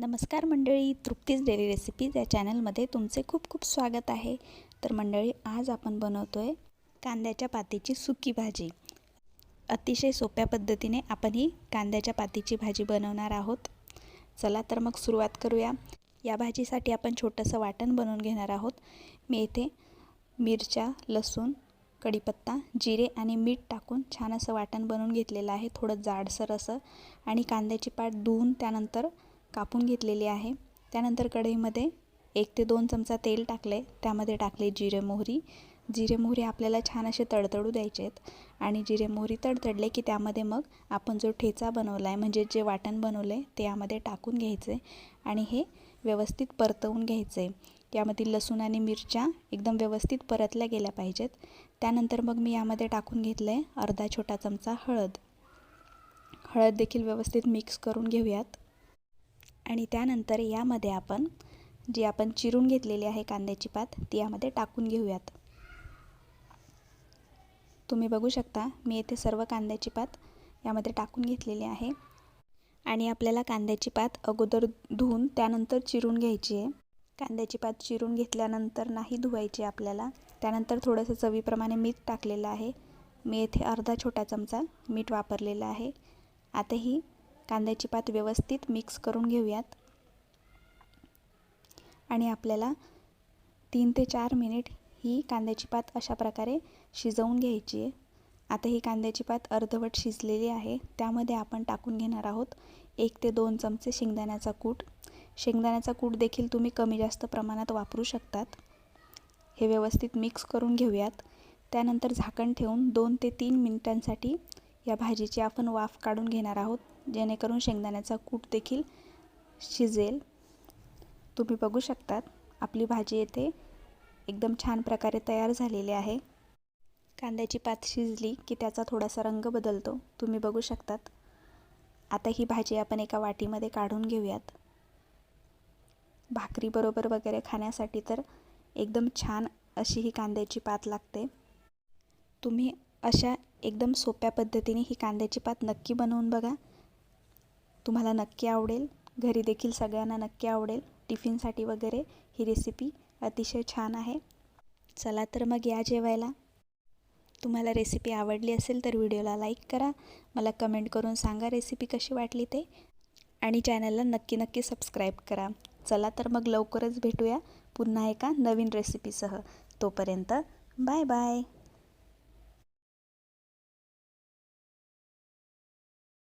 नमस्कार मंडळी Trupti's daily recipes या चॅनलमध्ये तुमचे खूप खूप स्वागत आहे. तर मंडळी आज आपण बनवतो आहे कांद्याच्या पातीची सुकी भाजी. अतिशय सोप्या पद्धतीने आपण ही कांद्याच्या पातीची भाजी बनवणार आहोत. चला तर मग सुरुवात करूया. या भाजीसाठी आपण छोटंसं वाटण बनवून घेणार आहोत. मी येथे मिरच्या लसूण कढीपत्ता जिरे आणि मीठ टाकून छान असं वाटण बनवून घेतलेलं आहे. थोडं जाडसर असं आणि कांद्याची पाट धुवून त्यानंतर कापून घेतलेली आहे. त्यानंतर कढईमध्ये एक ते दोन चमचा तेल टाकले त्यामध्ये टाकले जिरे मोहरी. जिरे मोहरी आपल्याला छान असे तडतडू द्यायचे आहेत आणि जिरे मोहरी तडतडले की त्यामध्ये मग आपण जो ठेचा बनवला आहे म्हणजे जे वाटण बनवलं आहे ते यामध्ये टाकून घ्यायचे आणि हे व्यवस्थित परतवून घ्यायचे यामधील लसूण आणि मिरच्या एकदम व्यवस्थित परतल्या गेल्या पाहिजेत. त्यानंतर मग मी यामध्ये टाकून घेतलं आहे अर्धा छोटा चमचा हळद. हळद देखील व्यवस्थित मिक्स करून घेऊयात. आणि त्यानंतर यामध्ये आपण जी आपण चिरून घेतलेली आहे कांद्याची पात ती यामध्ये टाकून घेऊयात. तुम्ही बघू शकता मी येथे सर्व कांद्याची पात यामध्ये टाकून घेतलेली आहे. आणि आपल्याला कांद्याची पात अगोदर धुवून त्यानंतर चिरून घ्यायची आहे. कांद्याची पात चिरून घेतल्यानंतर नाही धुवायची आपल्याला. त्यानंतर थोडंसं चवीप्रमाणे मीठ टाकलेलं आहे. मी येथे अर्धा छोटा चमचा मीठ वापरलेलं आहे. आता ही कांद्याची पात व्यवस्थित मिक्स करून घेऊयात. आणि आपल्याला तीन ते चार मिनिट ही कांद्याची पात अशा प्रकारे शिजवून घ्यायची आहे. आता ही कांद्याची पात अर्धवट शिजलेली आहे. त्यामध्ये आपण टाकून घेणार आहोत एक ते दोन चमचे शेंगदाण्याचा कूट. शेंगदाण्याचा कूट देखील तुम्ही कमी जास्त प्रमाणात वापरू शकतात. हे व्यवस्थित मिक्स करून घेऊयात. त्यानंतर झाकण ठेवून दोन ते तीन मिनिटांसाठी या भाजीची आपण वाफ काढून घेणार आहोत जेणेकरून शेंगदाण्याचा कूट देखील शिजेल. तुम्ही बघू शकतात आपली भाजी येथे एकदम छान प्रकारे तयार झालेली आहे. कांद्याची पात शिजली की त्याचा थोडासा रंग बदलतो. तुम्ही बघू शकतात. आता ही भाजी आपण एका वाटीमध्ये काढून घेऊयात. भाकरीबरोबर वगैरे खाण्यासाठी तर एकदम छान अशी ही कांद्याची पात लागते. तुम्ही अशा एकदम सोप्या पद्धतीने ही कांद्याची पात नक्की बनवून बघा. तुम्हाला नक्की आवडेल. घरी देखील सगळ्यांना नक्की आवडेल. टिफिनसाठी वगैरे ही रेसिपी अतिशय छान आहे. चला तर मग या जेवायला. तुम्हाला रेसिपी आवडली असेल तर व्हिडिओला लाईक करा. मला कमेंट करून सांगा रेसिपी कशी वाटली ते. आणि चॅनलला नक्की नक्की सबस्क्राईब करा. चला तर मग लवकरच भेटूया पुन्हा एका नवीन रेसिपीसह तोपर्यंत बाय बाय